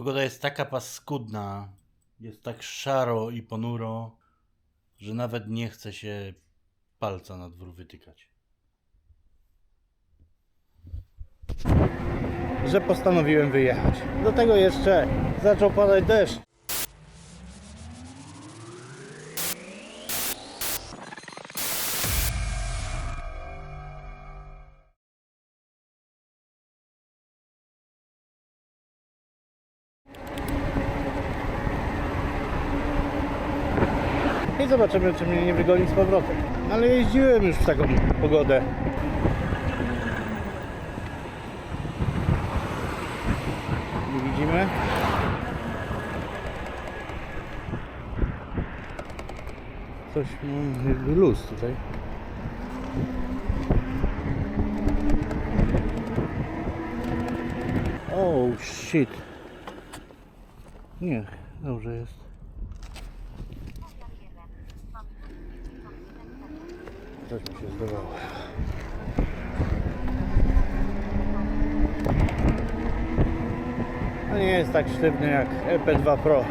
Pogoda jest taka paskudna, jest tak szaro i ponuro, że nawet nie chce się palca na dwór wytykać. że postanowiłem wyjechać. Do tego jeszcze zaczął padać deszcz. I zobaczymy, czy mnie nie wygoni z powrotem. Ale jeździłem już w taką pogodę. Nie widzimy. Coś, no, luz tutaj. Oh shit. Nie, dobrze jest. Coś mi się zdawało. No nie jest tak sztywny jak LP2 Pro.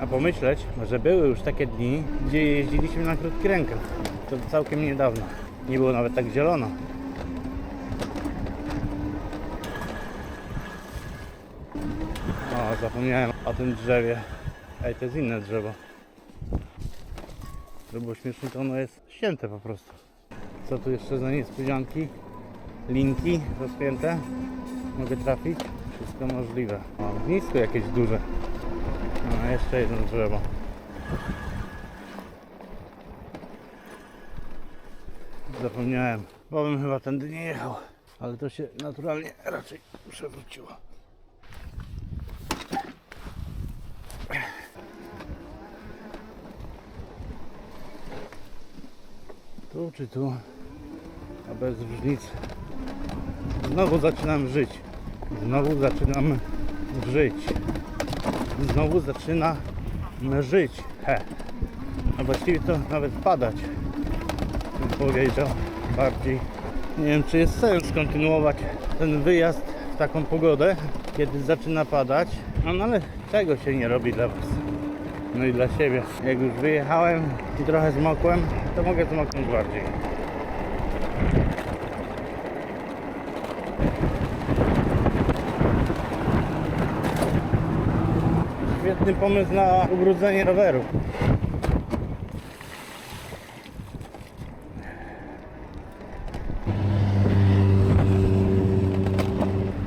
A pomyśleć, że były już takie dni, gdzie jeździliśmy na krótkich rękach. To całkiem niedawno. Nie było nawet tak zielono. O, zapomniałem o tym drzewie. Ej, to jest inne drzewo. To było śmiesznie, to ono jest ścięte po prostu. Co tu jeszcze za niespodzianki? Linki rozpięte. Mogę trafić? Wszystko możliwe. O, ognisko jakieś duże. A, jeszcze jedno drzewo. Zapomniałem, bo bym chyba tędy nie jechał. Ale to się naturalnie raczej przewróciło. Tu czy tu? A bez różnicy. Znowu zaczynam żyć. Znowu zaczynam żyć. Znowu zaczyna żyć. He. A właściwie to nawet padać. Bym powiedział bardziej. Nie wiem czy jest sens kontynuować ten wyjazd w taką pogodę, kiedy zaczyna padać. No, no ale czego się nie robi dla Was? No i dla siebie. Jak już wyjechałem i trochę zmokłem, to mogę zmoknąć bardziej. Świetny pomysł na ubrudzenie roweru.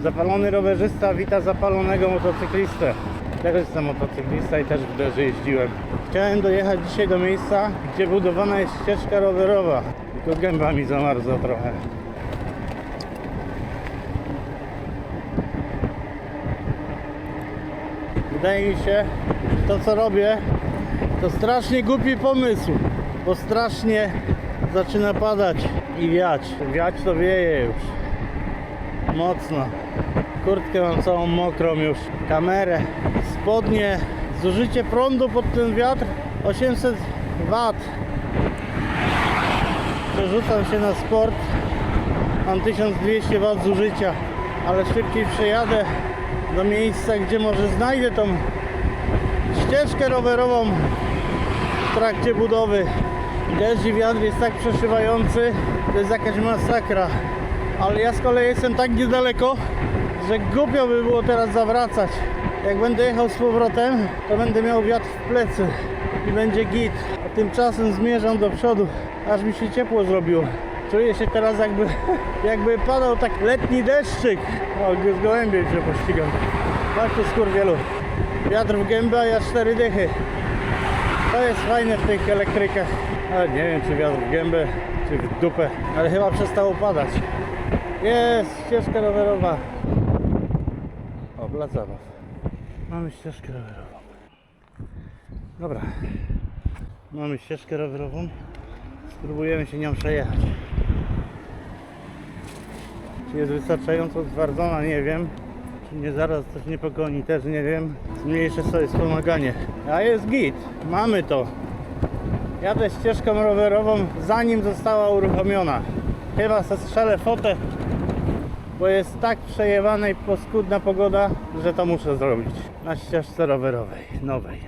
Zapalony rowerzysta wita zapalonego motocyklistę. Też jestem motocyklista i też w derze jeździłem. Chciałem dojechać dzisiaj do miejsca, gdzie budowana jest ścieżka rowerowa. Tylko gęba mi zamarzła trochę. Wydaje mi się, że to co robię, to strasznie głupi pomysł, bo strasznie zaczyna padać i wiać. Wiać to wieje już. Mocno. Kurtkę mam całą mokrą już. Kamerę, spodnie, zużycie prądu pod ten wiatr 800 W. Przerzucam się na sport. Mam 1200 W zużycia, ale szybciej przejadę do miejsca, gdzie może znajdę tą ścieżkę rowerową w trakcie budowy. Deszcz i wiatr jest tak przeszywający, to jest jakaś masakra. Ale ja z kolei jestem tak niedaleko, że głupio by było teraz zawracać. Jak będę jechał z powrotem, to będę miał wiatr w plecy i będzie git. A tymczasem zmierzam do przodu, aż mi się ciepło zrobiło. Czuję się teraz jakby, jakby padał tak letni deszczyk. O, z gołębiem się pościgam. Tak to skurwielu. Wiatr w gębę, a ja cztery dychy. To jest fajne w tych elektrykach. Ale nie wiem czy wiatr w gębę, czy w dupę. Ale chyba przestało padać. Jest ścieżka rowerowa. O, plac. Mamy ścieżkę rowerową. Dobra. Mamy ścieżkę rowerową. Spróbujemy się nią przejechać. Czy jest wystarczająco utwardzona, nie wiem. Czy mnie zaraz coś nie pogoni, też nie wiem. Zmniejszę sobie wspomaganie. A jest git. Mamy to. Jadę ścieżką rowerową zanim została uruchomiona. Chyba zestrzelę fotę, bo jest tak przejewana i poskudna pogoda, że to muszę zrobić. Na ścieżce rowerowej, nowej.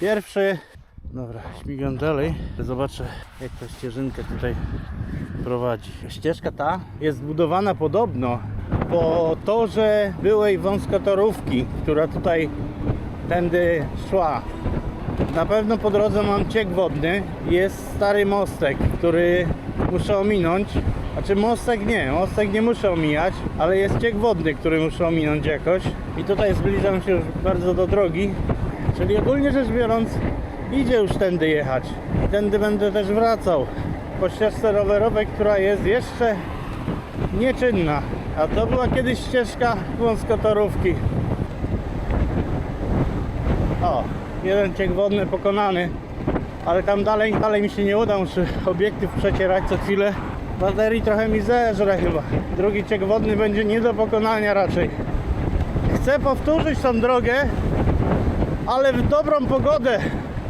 Pierwszy... Dobra, śmigam dalej. Zobaczę jak ta ścieżynka tutaj prowadzi. Ścieżka ta jest zbudowana podobno po torze byłej wąskotorówki, która tutaj tędy szła. Na pewno po drodze mam ciek wodny. Jest stary mostek, który muszę ominąć. Znaczy mostek nie, mostek nie muszę omijać, ale jest ciek wodny, który muszę ominąć jakoś. I tutaj zbliżam się już bardzo do drogi. Czyli ogólnie rzecz biorąc, idzie już tędy jechać. I tędy będę też wracał. Po ścieżce rowerowej, która jest jeszcze nieczynna. A to była kiedyś ścieżka wąskotorówki. O, jeden ciek wodny pokonany. Ale tam dalej, dalej mi się nie uda, muszę obiektyw przecierać co chwilę. Baterii trochę mi zeżre chyba. Drugi ciek wodny będzie nie do pokonania raczej. Chcę powtórzyć tą drogę, ale w dobrą pogodę.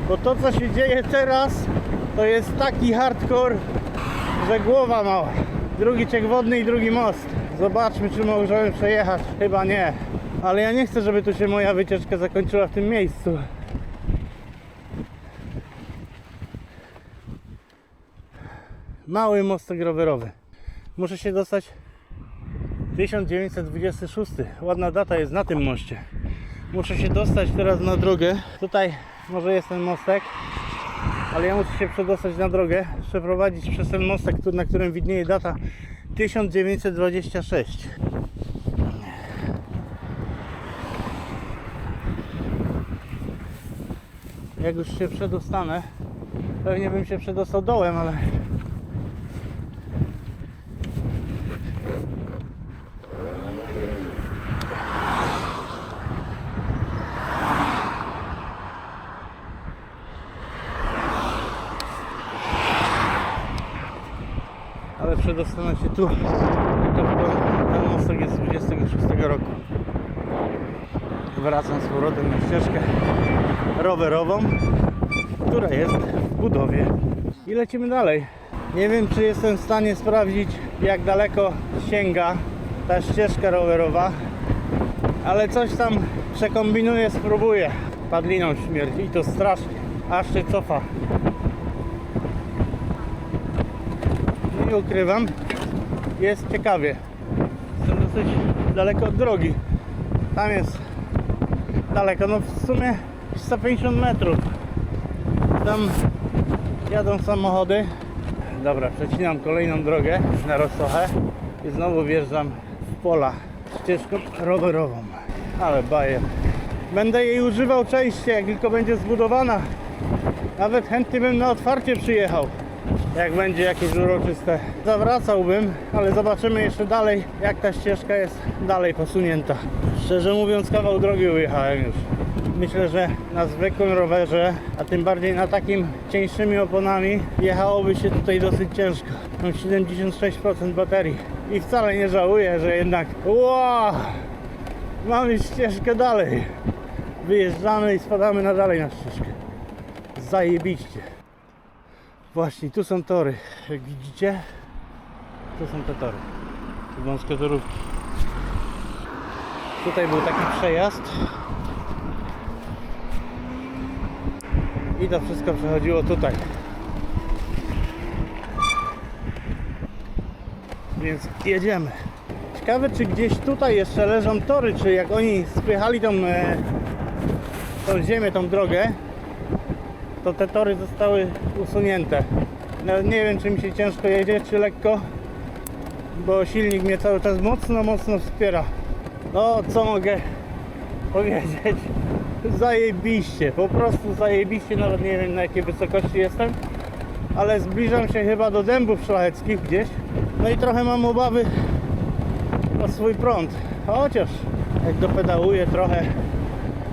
Bo to co się dzieje teraz, to jest taki hardcore, że głowa mała. Drugi ciek wodny i drugi most. Zobaczmy, czy możemy przejechać. Chyba nie. Ale ja nie chcę, żeby tu się moja wycieczka zakończyła w tym miejscu. Mały mostek rowerowy. Muszę się dostać 1926. Ładna data jest na tym moście. Muszę się dostać teraz na drogę. Tutaj może jest ten mostek, ale ja muszę się przedostać na drogę, przeprowadzić przez ten mostek, na którym widnieje data 1926. Jak już się przedostanę, pewnie bym się przedostał dołem, ale ale przedostanę się tu. Ten mostek jest z 26 roku. Wracam z powrotem na ścieżkę rowerową, która jest w budowie. I lecimy dalej. Nie wiem, czy jestem w stanie sprawdzić, jak daleko sięga ta ścieżka rowerowa, ale coś tam przekombinuję, spróbuję. Padliną śmierci i to strasznie, aż się cofa. Nie ukrywam, jest ciekawie. Jestem dosyć daleko od drogi. Tam jest daleko, no w sumie 150 metrów. Tam jadą samochody. Dobra, przecinam kolejną drogę na Rosochę i znowu wjeżdżam w pola ścieżką rowerową. Ale bajer. Będę jej używał częściej, jak tylko będzie zbudowana. Nawet chętnie bym na otwarcie przyjechał jak będzie jakieś uroczyste. Zawracałbym, ale zobaczymy jeszcze dalej, jak ta ścieżka jest dalej posunięta. Szczerze mówiąc, kawał drogi ujechałem już. Myślę, że na zwykłym rowerze, a tym bardziej na takim cieńszymi oponami, jechałoby się tutaj dosyć ciężko. Mam 76% baterii i wcale nie żałuję, że jednak wow, mamy ścieżkę dalej. Wyjeżdżamy i spadamy na dalej na ścieżkę. Zajebiście. Właśnie, tu są tory. Jak widzicie, tu są te tory. Wąskie torówki. Tutaj był taki przejazd. I to wszystko przechodziło tutaj. Więc jedziemy. Ciekawe, czy gdzieś tutaj jeszcze leżą tory, czy jak oni spychali tą, e, tą ziemię, tą drogę, to te tory zostały usunięte. No, nie wiem, czy mi się ciężko jedzie, czy lekko, bo silnik mnie cały czas mocno, mocno wspiera. No, co mogę powiedzieć? Zajebiście, po prostu zajebiście, nawet nie wiem na jakiej wysokości jestem, ale zbliżam się chyba do dębów szlacheckich gdzieś. No i trochę mam obawy o swój prąd, chociaż jak dopedałuję trochę,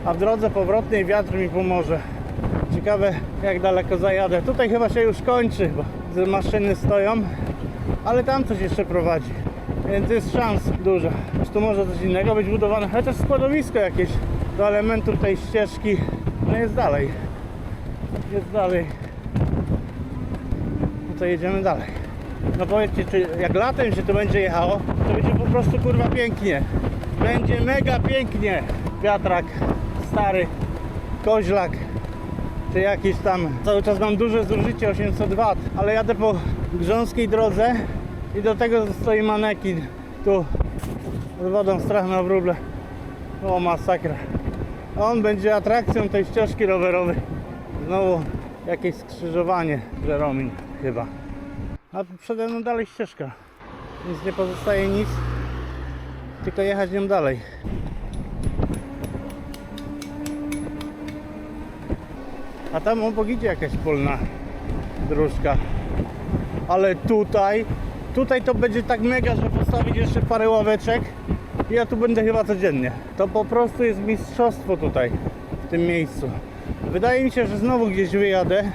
a w drodze powrotnej wiatr mi pomoże. Ciekawe jak daleko zajadę. Tutaj chyba się już kończy, bo maszyny stoją, ale tam coś jeszcze prowadzi. Więc jest szans duża. Czy tu może coś innego być budowane? Chociaż składowisko jakieś do elementów tej ścieżki no jest dalej. jest dalej. No to jedziemy dalej. No powiedzcie, czy jak latem się to będzie jechało, to będzie po prostu kurwa pięknie. Będzie mega pięknie. Wiatrak stary, koźlak, czy jakiś tam. Cały czas mam duże zużycie 800 W, ale jadę po grząskiej drodze i do tego stoi manekin. Tu z wodą strach na wróble. O masakra. On będzie atrakcją tej ścieżki rowerowej. Znowu jakieś skrzyżowanie Żeromin chyba. A przede mną dalej ścieżka. Więc nie pozostaje nic, tylko jechać nią dalej. A tam obok idzie jakaś polna dróżka. Ale tutaj, tutaj to będzie tak mega, że postawić jeszcze parę ławeczek i ja tu będę chyba codziennie. To po prostu jest mistrzostwo tutaj, w tym miejscu. Wydaje mi się, że znowu gdzieś wyjadę.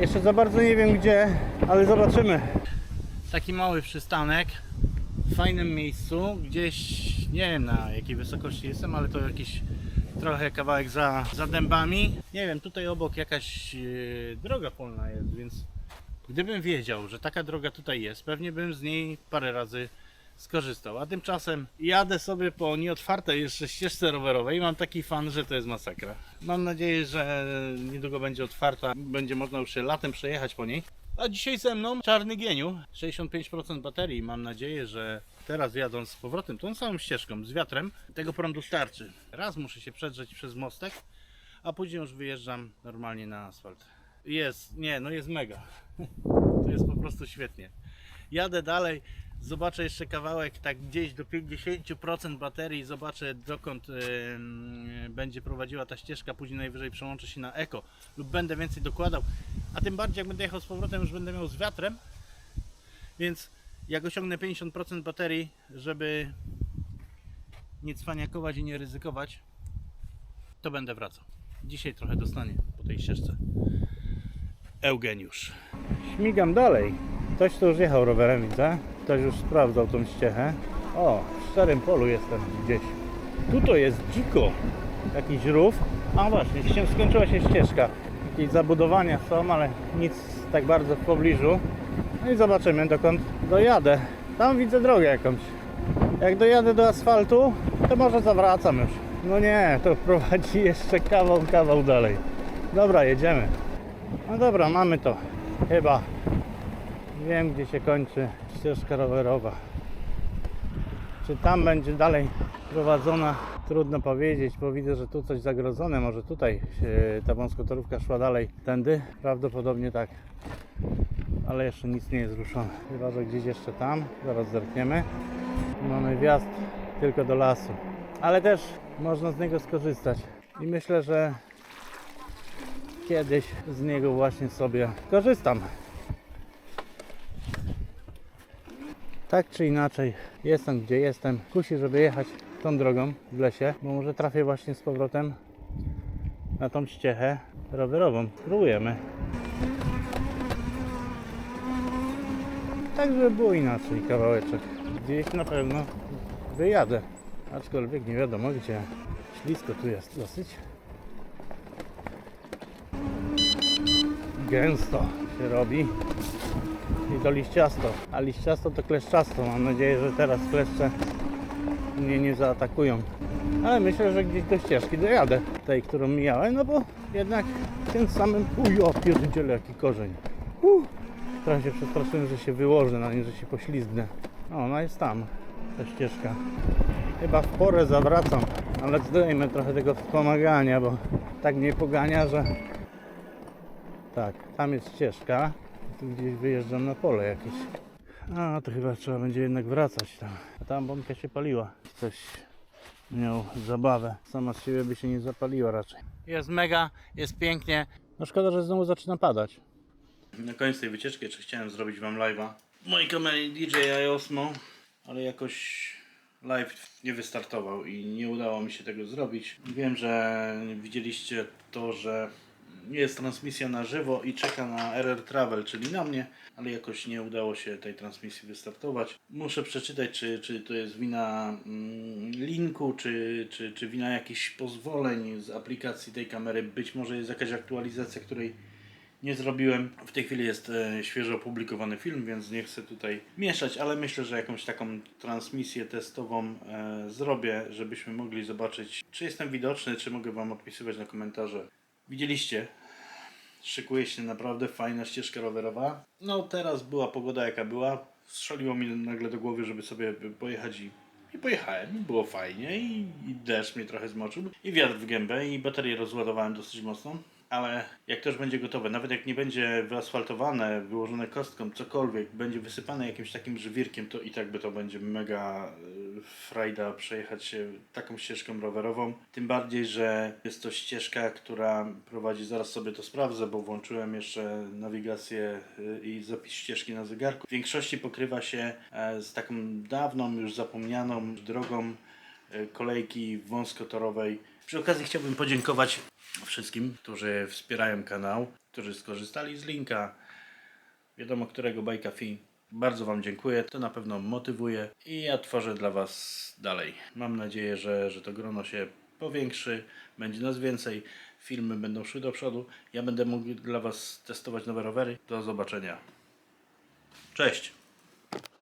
Jeszcze za bardzo nie wiem gdzie, ale zobaczymy. Taki mały przystanek w fajnym miejscu, gdzieś nie wiem na jakiej wysokości jestem, ale to jakiś trochę kawałek za, za dębami. Nie wiem, tutaj obok jakaś e, droga polna jest, więc gdybym wiedział, że taka droga tutaj jest, pewnie bym z niej parę razy skorzystał. A tymczasem jadę sobie po nieotwartej jeszcze ścieżce rowerowej i mam taki fan, że to jest masakra. Mam nadzieję, że niedługo będzie otwarta, będzie można już się latem przejechać po niej. A dzisiaj ze mną czarny geniu, 65% baterii. Mam nadzieję, że teraz jadąc z powrotem tą samą ścieżką z wiatrem, tego prądu starczy. Raz muszę się przedrzeć przez mostek, a później już wyjeżdżam normalnie na asfalt. Jest, nie, no jest mega. To jest po prostu świetnie. Jadę dalej, zobaczę jeszcze kawałek, tak gdzieś do 50% baterii, zobaczę dokąd em, będzie prowadziła ta ścieżka, później najwyżej przełączę się na eko lub będę więcej dokładał. A tym bardziej jak będę jechał z powrotem, już będę miał z wiatrem, więc jak osiągnę 50% baterii, żeby nie cwaniakować i nie ryzykować, to będę wracał. Dzisiaj trochę dostanie po tej ścieżce. Eugeniusz. Śmigam dalej. Ktoś tu już jechał rowerem, widzę. Ktoś już sprawdzał tą ściechę. O, w szczerym polu jestem gdzieś. Tu to jest dziko. Jakiś rów. A właśnie, skończyła się ścieżka. Jakieś zabudowania są, ale nic tak bardzo w pobliżu. No i zobaczymy dokąd dojadę. Tam widzę drogę jakąś. Jak dojadę do asfaltu, to może zawracam już. No nie, to prowadzi jeszcze kawał, kawał dalej. Dobra, jedziemy. No dobra, mamy to. Chyba. Wiem, gdzie się kończy ścieżka rowerowa. Czy tam będzie dalej prowadzona? Trudno powiedzieć, bo widzę, że tu coś zagrodzone. Może tutaj ta wąskotorówka szła dalej tędy? Prawdopodobnie tak. Ale jeszcze nic nie jest ruszone. Chyba, że gdzieś jeszcze tam. Zaraz zerkniemy. Mamy wjazd tylko do lasu. Ale też można z niego skorzystać. I myślę, że kiedyś z niego właśnie sobie korzystam. Tak czy inaczej, jestem gdzie jestem. Kusi, żeby jechać tą drogą w lesie, bo może trafię właśnie z powrotem na tą ściechę rowerową. Spróbujemy. Tak, żeby było inaczej kawałeczek. Gdzieś na pewno wyjadę. Aczkolwiek nie wiadomo gdzie. Ślisko tu jest dosyć. Gęsto się robi i to liściasto, a liściasto to kleszczasto. Mam nadzieję, że teraz kleszcze mnie nie zaatakują. Ale myślę, że gdzieś do ścieżki dojadę, tej, którą mijałem, no bo jednak tym samym... Uj, o pierdziele, jaki korzeń. Uh, trochę się przestraszyłem, że się wyłożę na niej, że się poślizgnę. O, ona jest tam, ta ścieżka. Chyba w porę zawracam, ale zdejmę trochę tego wspomagania, bo tak mnie pogania, że tak, tam jest ścieżka. Tu gdzieś wyjeżdżam na pole jakieś. A, to chyba trzeba będzie jednak wracać tam. A tam bombka się paliła. Coś miał zabawę. Sama z siebie by się nie zapaliła raczej. Jest mega, jest pięknie. No szkoda, że znowu zaczyna padać. Na koniec tej wycieczki jeszcze chciałem zrobić Wam live'a. W mojej kamery DJI Osmo, ale jakoś live nie wystartował i nie udało mi się tego zrobić. Wiem, że widzieliście to, że jest transmisja na żywo i czeka na RR Travel, czyli na mnie, ale jakoś nie udało się tej transmisji wystartować. Muszę przeczytać, czy, czy to jest wina mm, linku, czy, czy, czy wina jakichś pozwoleń z aplikacji tej kamery. Być może jest jakaś aktualizacja, której nie zrobiłem. W tej chwili jest e, świeżo opublikowany film, więc nie chcę tutaj mieszać, ale myślę, że jakąś taką transmisję testową e, zrobię, żebyśmy mogli zobaczyć, czy jestem widoczny, czy mogę Wam odpisywać na komentarze. Widzieliście, szykuje się naprawdę fajna ścieżka rowerowa. No teraz była pogoda jaka była. Strzeliło mi nagle do głowy, żeby sobie pojechać i, i pojechałem. Było fajnie i, i deszcz mnie trochę zmoczył. I wiatr w gębę i baterię rozładowałem dosyć mocno. Ale jak to już będzie gotowe, nawet jak nie będzie wyasfaltowane, wyłożone kostką, cokolwiek, będzie wysypane jakimś takim żywirkiem, to i tak by to będzie mega y, frajda przejechać się taką ścieżką rowerową. Tym bardziej, że jest to ścieżka, która prowadzi, zaraz sobie to sprawdzę, bo włączyłem jeszcze nawigację y, i zapis ścieżki na zegarku. W większości pokrywa się e, z taką dawną, już zapomnianą drogą e, kolejki wąskotorowej. Przy okazji chciałbym podziękować wszystkim, którzy wspierają kanał, którzy skorzystali z linka, wiadomo którego bajka fi. Bardzo Wam dziękuję, to na pewno motywuje i ja tworzę dla Was dalej. Mam nadzieję, że, że to grono się powiększy, będzie nas więcej, filmy będą szły do przodu, ja będę mógł dla Was testować nowe rowery. Do zobaczenia. Cześć!